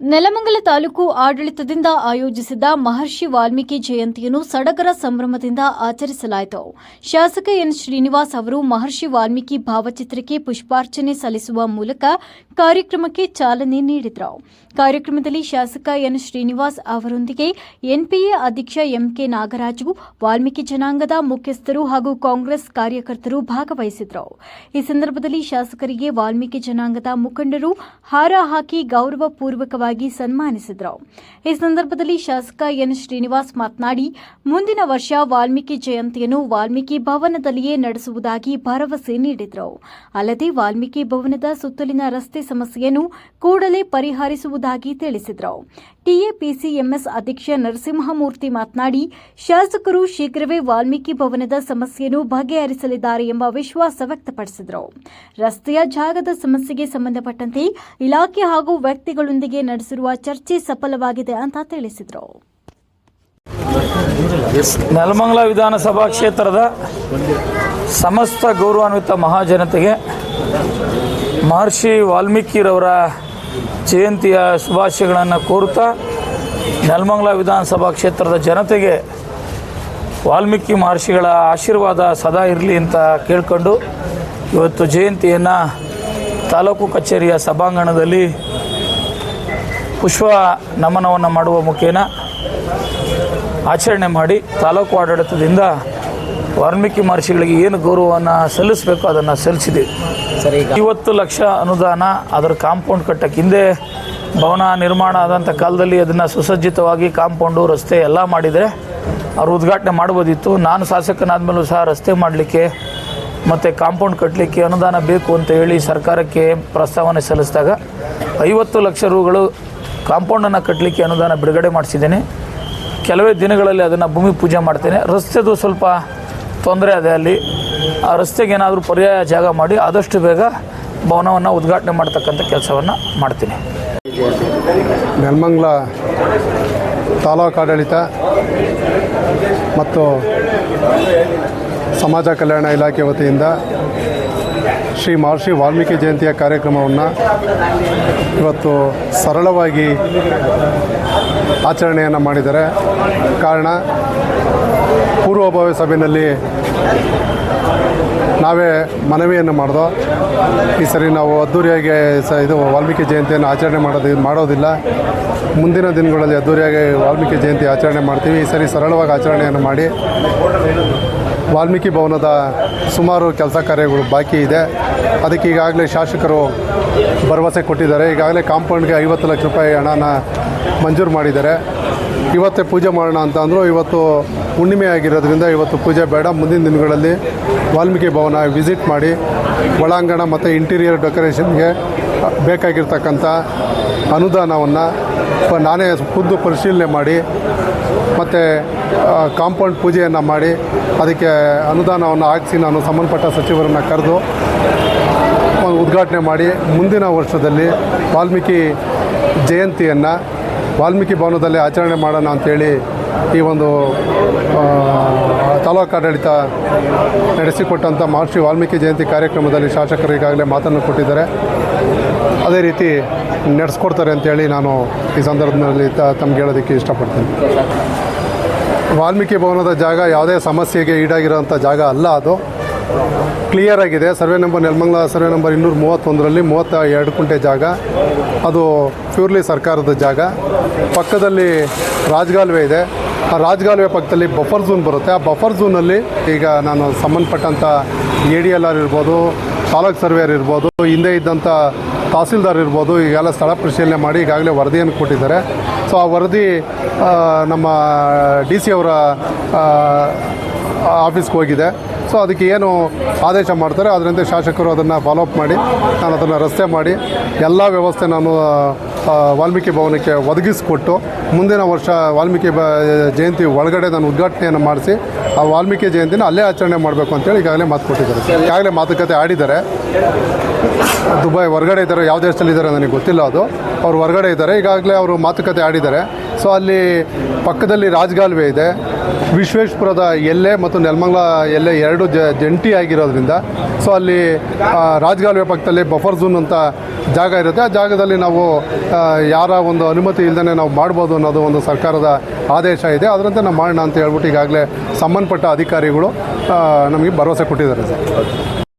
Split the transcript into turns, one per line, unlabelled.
ನೆಲಮಂಗಲ ತಾಲೂಕು ಆಡಳಿತದಿಂದ ಆಯೋಜಿಸಿದ್ದ ಮಹರ್ಷಿ ವಾಲ್ಮೀಕಿ ಜಯಂತಿಯನ್ನು ಸಡಗರ ಸಂಭ್ರಮದಿಂದ ಆಚರಿಸಲಾಯಿತು. ಶಾಸಕ ಎನ್. ಶ್ರೀನಿವಾಸ್ ಅವರು ಮಹರ್ಷಿ ವಾಲ್ಮೀಕಿ ಭಾವಚಿತ್ರಕ್ಕೆ ಪುಷ್ಪಾರ್ಚನೆ ಸಲ್ಲಿಸುವ ಮೂಲಕ ಕಾರ್ಯಕ್ರಮಕ್ಕೆ ಚಾಲನೆ ನೀಡಿದರು. ಕಾರ್ಯಕ್ರಮದಲ್ಲಿ ಶಾಸಕ ಎನ್. ಶ್ರೀನಿವಾಸ್ ಅವರೊಂದಿಗೆ ಎನ್ಪಿಎ ಅಧ್ಯಕ್ಷ ಎಂಕೆ ನಾಗರಾಜು, ವಾಲ್ಮೀಕಿ ಜನಾಂಗದ ಮುಖ್ಯಸ್ಥರು ಹಾಗೂ ಕಾಂಗ್ರೆಸ್ ಕಾರ್ಯಕರ್ತರು ಭಾಗವಹಿಸಿದರು. ಈ ಸಂದರ್ಭದಲ್ಲಿ ಶಾಸಕರಿಗೆ ವಾಲ್ಮೀಕಿ ಜನಾಂಗದ ಮುಖಂಡರು ಹಾರ ಹಾಕಿ ಗೌರವಪೂರ್ವಕವಾಗಿ ಸನ್ಮಾನಿಸಿದರು. ಈ ಸಂದರ್ಭದಲ್ಲಿ ಶಾಸಕ ಎನ್. ಶ್ರೀನಿವಾಸ್ ಮಾತನಾಡಿ, ಮುಂದಿನ ವರ್ಷ ವಾಲ್ಮೀಕಿ ಜಯಂತಿಯನ್ನು ವಾಲ್ಮೀಕಿ ಭವನದಲ್ಲಿಯೇ ನಡೆಸುವುದಾಗಿ ಭರವಸೆ ನೀಡಿದರು. ಅಲ್ಲದೆ ವಾಲ್ಮೀಕಿ ಭವನದ ಸುತ್ತಲಿನ ರಸ್ತೆ ಸಮಸ್ಯೆಯನ್ನು ಕೂಡಲೇ ಪರಿಹರಿಸುವುದಾಗಿ ತಿಳಿಸಿದರು. ಟಿಎಪಿಸಿಎಂಎಸ್ ಅಧ್ಯಕ್ಷ ನರಸಿಂಹಮೂರ್ತಿ ಮಾತನಾಡಿ, ಶಾಸಕರು ಶೀಘ್ರವೇ ವಾಲ್ಮೀಕಿ ಭವನದ ಸಮಸ್ಯೆಯನ್ನು ಬಗೆಹರಿಸಲಿದ್ದಾರೆ ಎಂಬ ವಿಶ್ವಾಸ ವ್ಯಕ್ತಪಡಿಸಿದರು. ರಸ್ತೆಯ ಜಾಗದ ಸಮಸ್ಯೆಗೆ ಸಂಬಂಧಪಟ್ಟಂತೆ ಇಲಾಖೆ ಹಾಗೂ ವ್ಯಕ್ತಿಗಳೊಂದಿಗೆ ನಡೆಸಿರುವ ಚರ್ಚೆ ಸಫಲವಾಗಿದೆ ಅಂತ ತಿಳಿಸಿದರು.
ನೆಲಮಂಗಲ ವಿಧಾನಸಭಾ ಕ್ಷೇತ್ರದ ಸಮಸ್ತ ಗೌರವಾನ್ವಿತ ಮಹಾಜನತೆಗೆ ಮಹರ್ಷಿ ವಾಲ್ಮೀಕಿರವರ ಜಯಂತಿಯ ಶುಭಾಶಯಗಳನ್ನು ಕೋರುತ್ತಾ ನೆಲಮಂಗಲ ವಿಧಾನಸಭಾ ಕ್ಷೇತ್ರದ ಜನತೆಗೆ ವಾಲ್ಮೀಕಿ ಮಹರ್ಷಿಗಳ ಆಶೀರ್ವಾದ ಸದಾ ಇರಲಿ ಅಂತ ಕೇಳ್ಕೊಂಡು ಇವತ್ತು ಜಯಂತಿಯನ್ನು ತಾಲೂಕು ಕಚೇರಿಯ ಸಭಾಂಗಣದಲ್ಲಿ ಪುಷ್ಪ ನಮನವನ್ನು ಮಾಡುವ ಮುಖೇನ ಆಚರಣೆ ಮಾಡಿ ತಾಲೂಕು ಆಡಳಿತದಿಂದ ವಾಲ್ಮೀಕಿ ಮಹರ್ಷಿಗಳಿಗೆ ಏನು ಗೌರವವನ್ನು ಸಲ್ಲಿಸಬೇಕು ಅದನ್ನು ಸಲ್ಲಿಸಿದೆ.
ಸರಿ ಈಗ
ಐವತ್ತು ಲಕ್ಷ ಅನುದಾನ ಅದರ ಕಾಂಪೌಂಡ್ ಕಟ್ಟಕ್ಕೆ ಹಿಂದೆ ಭವನ ನಿರ್ಮಾಣ ಆದಂಥ ಕಾಲದಲ್ಲಿ ಅದನ್ನು ಸುಸಜ್ಜಿತವಾಗಿ ಕಾಂಪೌಂಡು ರಸ್ತೆ ಎಲ್ಲ ಮಾಡಿದರೆ ಅವರು ಉದ್ಘಾಟನೆ ಮಾಡ್ಬೋದಿತ್ತು. ನಾನು ಶಾಸಕನಾದ ಮೇಲೂ ಸಹ ರಸ್ತೆ ಮಾಡಲಿಕ್ಕೆ ಮತ್ತು ಕಾಂಪೌಂಡ್ ಕಟ್ಟಲಿಕ್ಕೆ ಅನುದಾನ ಬೇಕು ಅಂತ ಹೇಳಿ ಸರ್ಕಾರಕ್ಕೆ ಪ್ರಸ್ತಾವನೆ ಸಲ್ಲಿಸಿದಾಗ ಐವತ್ತು ಲಕ್ಷ ರೂಗಳು ಕಾಂಪೌಂಡನ್ನು ಕಟ್ಟಲಿಕ್ಕೆ ಅನುದಾನ ಬಿಡುಗಡೆ ಮಾಡಿಸಿದ್ದೇನೆ. ಕೆಲವೇ ದಿನಗಳಲ್ಲಿ ಅದನ್ನು ಭೂಮಿ ಪೂಜೆ ಮಾಡ್ತೇನೆ. ರಸ್ತೆದು ಸ್ವಲ್ಪ ತೊಂದರೆ ಇದೆ ಅಲ್ಲಿ. ಆ ರಸ್ತೆಗೆ ಏನಾದರೂ ಪರ್ಯಾಯ ಜಾಗ ಮಾಡಿ ಆದಷ್ಟು ಬೇಗ ಭವನವನ್ನು ಉದ್ಘಾಟನೆ ಮಾಡ್ತಕ್ಕಂಥ ಕೆಲಸವನ್ನು ಮಾಡ್ತೀನಿ.
ನೆಲಮಂಗ್ಲ ತಾಲೂಕು ಆಡಳಿತ ಮತ್ತು ಸಮಾಜ ಕಲ್ಯಾಣ ಇಲಾಖೆ ವತಿಯಿಂದ ಶ್ರೀ ಮಹರ್ಷಿ ವಾಲ್ಮೀಕಿ ಜಯಂತಿಯ ಕಾರ್ಯಕ್ರಮವನ್ನು ಇವತ್ತು ಸರಳವಾಗಿ ಆಚರಣೆಯನ್ನು ಮಾಡಿದ್ದಾರೆ. ಕಾರಣ, ಪೂರ್ವಭಾವಿ ಸಭೆಯಲ್ಲಿ ನಾವೇ ಮನವಿಯನ್ನು ಮಾಡಿದೋ ಈ ಸರಿ ನಾವು ಅದ್ದೂರಿಯಾಗಿ ಸ ಇದು ವಾಲ್ಮೀಕಿ ಜಯಂತಿಯನ್ನು ಆಚರಣೆ ಮಾಡೋದು, ಮಾಡೋದಿಲ್ಲ. ಮುಂದಿನ ದಿನಗಳಲ್ಲಿ ಅದ್ದೂರಿಯಾಗಿ ವಾಲ್ಮೀಕಿ ಜಯಂತಿ ಆಚರಣೆ ಮಾಡ್ತೀವಿ. ಈ ಸರಿ ಸರಳವಾಗಿ ಆಚರಣೆಯನ್ನು ಮಾಡಿ. ವಾಲ್ಮೀಕಿ ಭವನದ ಸುಮಾರು ಕೆಲಸ ಕಾರ್ಯಗಳು ಬಾಕಿ ಇದೆ. ಅದಕ್ಕೆ ಈಗಾಗಲೇ ಶಾಸಕರು ಭರವಸೆ ಕೊಟ್ಟಿದ್ದಾರೆ. ಈಗಾಗಲೇ ಕಾಂಪೌಂಡ್ಗೆ ಐವತ್ತು ಲಕ್ಷ ರೂಪಾಯಿ ಹಣನ ಮಂಜೂರು ಮಾಡಿದ್ದಾರೆ. ಇವತ್ತೇ ಪೂಜೆ ಮಾಡೋಣ ಅಂತ ಅಂದರು ಇವತ್ತು ಹುಣ್ಣಿಮೆ ಆಗಿರೋದ್ರಿಂದ ಇವತ್ತು ಪೂಜೆ ಬೇಡ. ಮುಂದಿನ ದಿನಗಳಲ್ಲಿ ವಾಲ್ಮೀಕಿ ಭವನ ವಿಸಿಟ್ ಮಾಡಿ ಒಳಾಂಗಣ ಮತ್ತು ಇಂಟೀರಿಯರ್ ಡೆಕೋರೇಷನ್ಗೆ ಬೇಕಾಗಿರ್ತಕ್ಕಂಥ ಅನುದಾನವನ್ನು ನಾನೇ ಖುದ್ದು ಪರಿಶೀಲನೆ ಮಾಡಿ, ಮತ್ತು ಕಾಂಪೌಂಡ್ ಪೂಜೆಯನ್ನು ಮಾಡಿ, ಅದಕ್ಕೆ ಅನುದಾನವನ್ನು ಹಾಕಿಸಿ ನಾನು ಸಂಬಂಧಪಟ್ಟ ಸಚಿವರನ್ನು ಕರೆದು ಉದ್ಘಾಟನೆ ಮಾಡಿ, ಮುಂದಿನ ವರ್ಷದಲ್ಲಿ ವಾಲ್ಮೀಕಿ ಜಯಂತಿಯನ್ನು, ವಾಲ್ಮೀಕಿ ಭವನದಲ್ಲಿ ಆಚರಣೆ ಮಾಡೋಣ ಅಂಥೇಳಿ ಈ ಒಂದು ತಾಲೂಕಾಡಳಿತ ನಡೆಸಿಕೊಟ್ಟಂಥ ಮಹರ್ಷಿ ವಾಲ್ಮೀಕಿ ಜಯಂತಿ ಕಾರ್ಯಕ್ರಮದಲ್ಲಿ ಶಾಸಕರು ಈಗಾಗಲೇ ಮಾತನ್ನು ಕೊಟ್ಟಿದ್ದಾರೆ. ಅದೇ ರೀತಿ ನಡೆಸ್ಕೊಡ್ತಾರೆ ಅಂತೇಳಿ ನಾನು ಈ ಸಂದರ್ಭದಲ್ಲಿ ತಮ್ಗೆ ಹೇಳೋದಕ್ಕೆ ಇಷ್ಟಪಡ್ತೀನಿ. ವಾಲ್ಮೀಕಿ ಭವನದ ಜಾಗ ಯಾವುದೇ ಸಮಸ್ಯೆಗೆ ಈಡಾಗಿರೋಂಥ ಜಾಗ ಅಲ್ಲ ಅದು. ಕ್ಲಿಯರ್ ಆಗಿದೆ. Survey number Nelamangala survey number ಇನ್ನೂರ ಮೂವತ್ತೊಂದರಲ್ಲಿ ಮೂವತ್ತ ಎರಡು ಕುಂಟೆ ಜಾಗ. ಅದು ಪ್ಯೂರ್ಲಿ ಸರ್ಕಾರದ ಜಾಗ. ಪಕ್ಕದಲ್ಲಿ ರಾಜಗಾಲುವೆ ಇದೆ. ಆ ರಾಜಗಾಲುವೆ ಪಕ್ಕದಲ್ಲಿ ಬಫರ್ ಝೋನ್ ಬರುತ್ತೆ. ಆ ಬಫರ್ ಝೋನಲ್ಲಿ ಈಗ ನಾನು ಸಂಬಂಧಪಟ್ಟಂಥ ಎ ಡಿ ಎಲ್ ಆರ್ ಇರ್ಬೋದು ತಾಲೂಕ್ ಸರ್ವೇರ್ ಇರ್ಬೋದು, ಹಿಂದೆ ಇದ್ದಂಥ ತಹಸೀಲ್ದಾರ್ ಇರ್ಬೋದು, ಈಗೆಲ್ಲ ಸ್ಥಳ ಪರಿಶೀಲನೆ ಮಾಡಿ ಈಗಾಗಲೇ ವರದಿಯನ್ನು ಕೊಟ್ಟಿದ್ದಾರೆ. ಸೊ ಆ ವರದಿ ನಮ್ಮ ಡಿ ಸಿ ಅವರ ಆಫೀಸ್ಗೆ ಹೋಗಿದೆ. ಸೊ ಅದಕ್ಕೆ ಏನು ಆದೇಶ ಮಾಡ್ತಾರೆ, ಅದರಿಂದ ಶಾಸಕರು ಅದನ್ನು ಫಾಲೋಅಪ್ ಮಾಡಿ, ನಾನು ಅದನ್ನು ರಸ್ತೆ ಮಾಡಿ, ಎಲ್ಲ ವ್ಯವಸ್ಥೆ ನಾನು ವಾಲ್ಮೀಕಿ ಭವನಕ್ಕೆ ಒದಗಿಸಿಕೊಟ್ಟು ಮುಂದಿನ ವರ್ಷ ವಾಲ್ಮೀಕಿ ಬ, ಜಯಂತಿ ಒಳಗಡೆ ನಾನು ಉದ್ಘಾಟನೆಯನ್ನು ಮಾಡಿಸಿ ಆ ವಾಲ್ಮೀಕಿ ಜಯಂತಿನ ಅಲ್ಲೇ ಆಚರಣೆ ಮಾಡಬೇಕು ಅಂತೇಳಿ ಈಗಾಗಲೇ ಮಾತು ಕೊಟ್ಟಿದ್ದಾರೆ. ಈಗಾಗಲೇ ಮಾತುಕತೆ ಆಡಿದ್ದಾರೆ. ದುಬೈ ಹೊರಗಡೆ ಇದ್ದಾರೆ, ಯಾವ ದೇಶದಲ್ಲಿ ಇದ್ದಾರೆ ನನಗೆ ಗೊತ್ತಿಲ್ಲ ಅದು. ಅವ್ರು ಹೊರಗಡೆ ಇದ್ದಾರೆ, ಈಗಾಗಲೇ ಅವರು ಮಾತುಕತೆ ಆಡಿದ್ದಾರೆ. ಸೊ ಅಲ್ಲಿ ಪಕ್ಕದಲ್ಲಿ ರಾಜ್ಗಾಲ್ವೆ ಇದೆ. ವಿಶ್ವೇಶ್ವರದ ಎಲ್ಲೆ ಮತ್ತು ನೆಲಮಂಗಲ ಎಲ್ಲೆ ಎರಡು ಜ ಜಂಟಿ ಆಗಿರೋದ್ರಿಂದ, ಸೊ ಅಲ್ಲಿ ರಾಜಗಾಲುವೆ ಪಕ್ಕದಲ್ಲಿ ಬಫರ್ ಝೋನ್ ಅಂತ ಜಾಗ ಇರುತ್ತೆ. ಆ ಜಾಗದಲ್ಲಿ ನಾವು ಯಾರ ಒಂದು ಅನುಮತಿ ಇಲ್ಲದೇ ನಾವು ಮಾಡ್ಬೋದು ಅನ್ನೋದು ಒಂದು ಸರ್ಕಾರದ ಆದೇಶ ಇದೆ. ಅದರಂತೆ ನಾವು ಮಾಡೋಣ ಅಂತ ಹೇಳ್ಬಿಟ್ಟು ಈಗಾಗಲೇ ಸಂಬಂಧಪಟ್ಟ ಅಧಿಕಾರಿಗಳು ನಮಗೆ ಭರವಸೆ ಕೊಟ್ಟಿದ್ದಾರೆ ಸರ್.